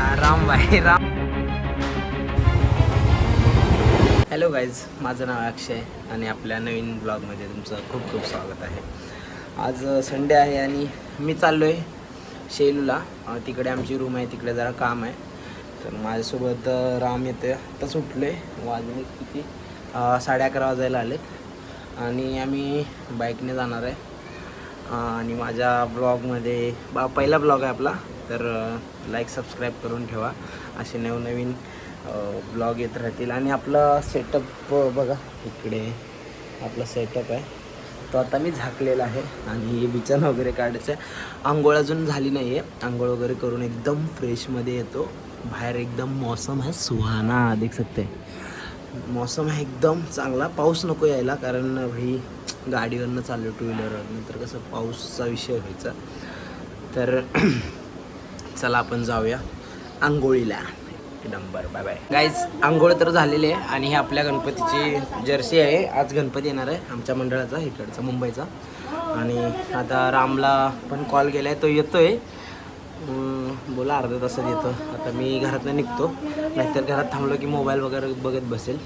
राम भाई Ram. Hello guys माझं नाव अक्षय आणि आपल्या नवीन ब्लॉगमध्ये तुमचं खूप खूप स्वागत आहे. आज संडे आहे आणि मी चाललो आहे शेलूला तिकडे आमची रूम आहे तिकडे जरा काम आहे. तर माझ्यासोबत राम राम येते आत्ताच उठलो आहे वाजले किती? साडे अकरा वाजायला आले आणि आम्ही बाईकने जाणार आहे. आणि माझ्या ब्लॉगमध्ये बा पहिला ब्लॉग आहे आपला तर लाईक सबस्क्राईब करून ठेवा. असे नवनवीन ब्लॉग येत राहतील. आणि आपला सेटअप बघा इकडे आपला सेटअप आहे. तो आता मी झाकलेला आहे आणि बिचन वगैरे काढायचं आहे. आंघोळ अजून झाली नाही आहे आंघोळ वगैरे करून एकदम फ्रेशमध्ये येतो. बाहेर एकदम मौसम आहे सुहाना देख सकते. मौसम आहे एकदम चांगला. पाऊस नको यायला कारण भाई गाडीवरनं चाललो टू व्हीलरवरनं तर कसं पाऊसचा विषय व्हायचा. तर चला आपण जाऊया आंघोळीला. नंबर बाय बाय गाईज आंघोळ तर झालेली आहे आणि ही आपल्या गणपतीची जर्सी आहे. आज गणपती येणार आहे आमच्या मंडळाचा इकडचा मुंबईचा. आणि आता रामला पण कॉल केला आहे तो येतोय. बोला अर्ध्या तासात येतो. आता मी घरातनं निघतो. नाहीतर घरात थांबलो की मोबाईल वगैरे बघत बसेल.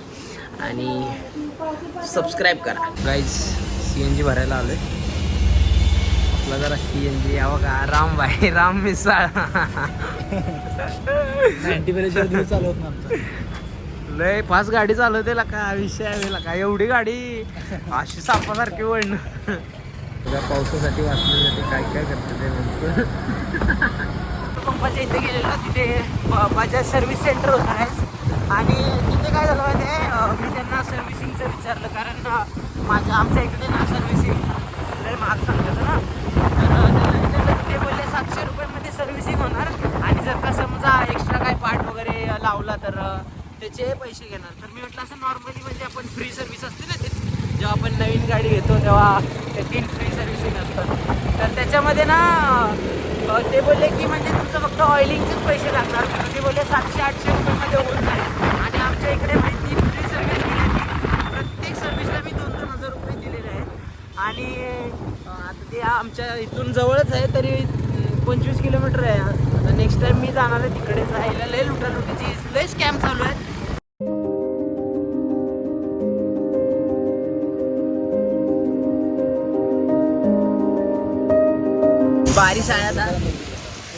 आणि सबस्क्राईब करा. गाईज सी एन जी भरायला आलो आहे आपला जरा सी एन जी यावं का राम भाई राम मिसाळ. चालवत ना लय फास्ट गाडी चालवते का? विषय आहे का एवढी गाडी? अशी सापासारखी वळण. तुझ्या पावसासाठी वाचण्यासाठी काय काय करते ते म्हणतो पंपाच्या इथे गेलेलो तिथे बजाज सर्व्हिस सेंटर होतं. आहे आणि काय झालं माहिती आहे? मी त्यांना सर्व्हिसिंगचं विचारलं कारण माझ्या आमच्या इकडे ना सर्व्हिसिंग लय महाग सांगतात ना. तर त्यांना विचारलं ते बोलले सातशे रुपयामध्ये सर्व्हिसिंग होणार. आणि जर का समजा एक्स्ट्रा काय पार्ट वगैरे लावला तर त्याचे पैसे घेणार. तर मी म्हटलं असं नॉर्मली म्हणजे आपण फ्री सर्व्हिस असते ना ते. जेव्हा आपण नवीन गाडी घेतो तेव्हा ते तीन फ्री सर्व्हिसिंग असतात. तर त्याच्यामध्ये ना ते बोलले की म्हणजे तुमचं फक्त ऑइलिंगचेच पैसे लागणार. ते बोलले सातशे आठशे रुपयामध्ये होऊन जाईल. इकडे म्हणजे तीन फ्री सर्व्हिस दिली प्रत्येक सर्व्हिसला मी दोन दोन हजार रुपये दिलेले आहेत. आणि आता ते आमच्या इथून जवळच आहे तरी पंचवीस किलोमीटर आहे. आता नेक्स्ट टाइम मी जाणार आहे तिकडे जायला. लय लुटालुटीची लय स्कॅम चालू आहे बारिश आया था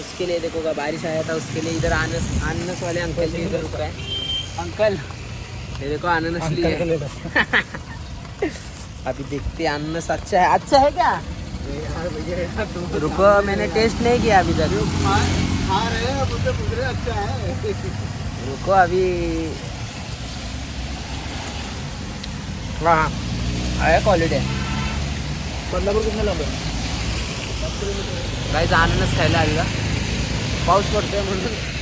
उसके लिए देखो बारिश आया था उसके लिए इधर आनस आनस वाले अंकल जी इधर रुक रहे हैं. अंकल ये देखो अनानस लिए अभी देखते हैं अनानस अच्छा है। अच्छा है क्या? रुको मैंने टेस्ट नहीं किया अभी तक। रुको अभी। हाँ हाँ। आहे क्वालिटी आहे बदलापूर कुठे लावलं काहीच अनानस खायला आली का पाऊस पडतोय म्हणून.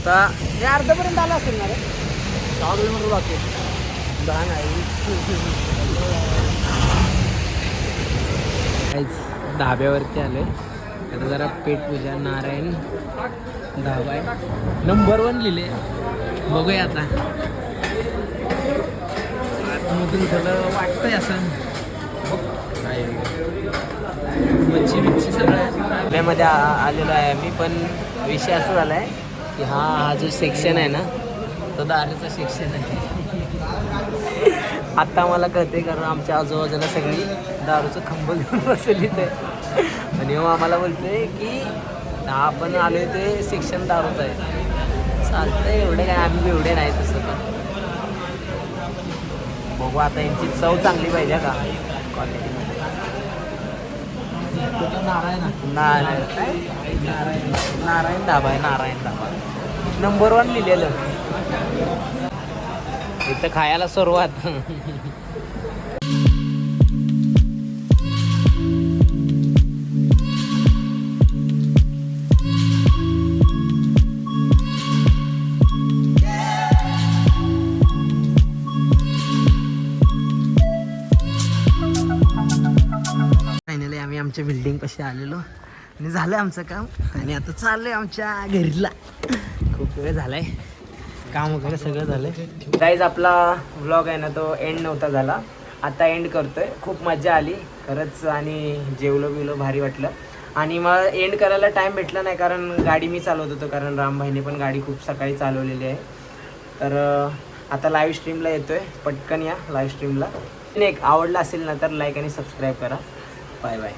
आता हे अर्धापर्यंत आला असेल ना रे? दहा किलोमीटर बाकी दहा नाही. धाब्यावरती आलोय. आता जरा पेटपूजा नारायण धाबा आहे. नंबर वन लिहिले. बघूया आता. आतमधून थोडं वाटतंय असं. मच्छी बिच्छी सगळं. पुण्यामध्ये आ- आलेलो आहे मी पण विषय असा झाला आहे की हा हा जो सेक्शन आहे ना तो दारूचा सेक्शन आहे. आता मला कळते कारण आमच्या आजूबाजूला सगळी दारूचं खंब घेऊन बसलेली ते आणि मग आम्हाला बोलते की हा आपण आलोय ते सेक्शन दारूचं आहे. चालतंय एवढे काय आम्ही एवढे नाही तसं पण. बघू आता यांची चव चांगली पाहिजे का? क्वालिटीमध्ये नारायण नारायण. नारायण. नारायण धाबा आहे नारायण धाबा नंबर वन लिहिलेलं. इथं खायला सुरुवात. फायनली आम्ही आमच्या बिल्डिंग पाशी आलेलो. आणि झालं आमचं काम. आणि आता चाललंय आमच्या घरीला. खूप वेळ झालाय. काम वगैरे सगळं झालंय. गाईज आपला व्लॉग आहे ना तो एंड नव्हता झाला. आता एंड करतोय. खूप मजा आली. खरंच आणि जेवलो बिवलो भारी वाटलं. आणि मग एंड करायला टाईम भेटला नाही कारण गाडी मी चालवत होतो कारण रामभाईने पण गाडी खूप सकाळी चालवलेली आहे. तर आता लाईव्ह स्ट्रीमला येतोय. पटकन या लाईव्ह स्ट्रीमला एक आवडला असेल ना तर लाईक आणि सबस्क्राईब करा. Bye bye